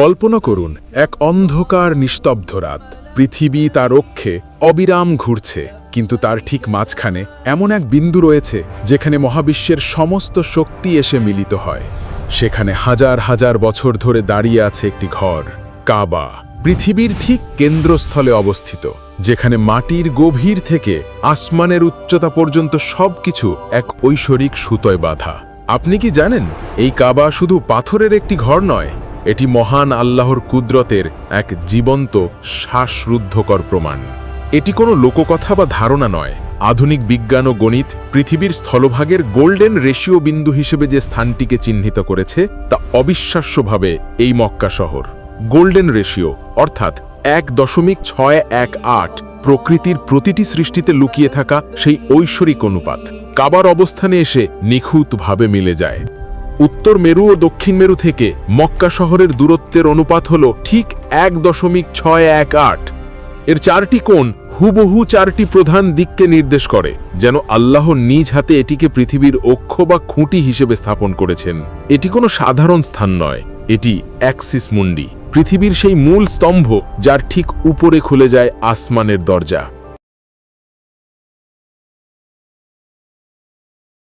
কল্পনা করুন, এক অন্ধকার নিস্তব্ধ রাত। পৃথিবী তার রক্ষে অবিরাম ঘুরছে, কিন্তু তার ঠিক মাঝখানে এমন এক বিন্দু রয়েছে, যেখানে মহাবিশ্বের সমস্ত শক্তি এসে মিলিত হয়। সেখানে হাজার হাজার বছর ধরে দাঁড়িয়ে আছে একটি ঘর, কাবা। পৃথিবীর ঠিক কেন্দ্রস্থলে অবস্থিত, যেখানে মাটির গভীর থেকে আসমানের উচ্চতা পর্যন্ত সবকিছু এক ঐশ্বরিক সুতোয় বাঁধা। আপনি কি জানেন, এই কাবা শুধু পাথরের একটি ঘর নয় এটি মহান আল্লাহর কুদরতের এক জীবন্ত, শ্বাসরুদ্ধকর প্রমাণ। এটি কোনো লোককথা বা ধারণা নয়। আধুনিক বিজ্ঞান ও গণিত পৃথিবীর স্থলভাগের গোল্ডেন রেশিও বিন্দু হিসেবে যে স্থানটিকে চিহ্নিত করেছে, তা অবিশ্বাস্যভাবে এই মক্কা শহর। গোল্ডেন রেশিও, অর্থাৎ এক দশমিক ছয় এক আট প্রকৃতির প্রতিটি সৃষ্টিতে লুকিয়ে থাকা সেই ঐশ্বরিক অনুপাত। কাবার অবস্থানে এসে নিখুঁতভাবে মিলে যায়। উত্তর মেরু ও দক্ষিণ মেরু থেকে মক্কা শহরের দূরত্বের অনুপাত হল ঠিক এক দশমিক ছয় এক আট। এর চারটি কোণ হুবহু চারটি প্রধান দিককে নির্দেশ করে, যেন আল্লাহ নিজ হাতে এটিকে পৃথিবীর অক্ষ বা খুঁটি হিসেবে স্থাপন করেছেন। এটি কোনো সাধারণ স্থান নয়, এটি অ্যাক্সিস মুন্ডি। পৃথিবীর সেই মূল স্তম্ভ, যার ঠিক উপরে খুলে যায় আসমানের দরজা।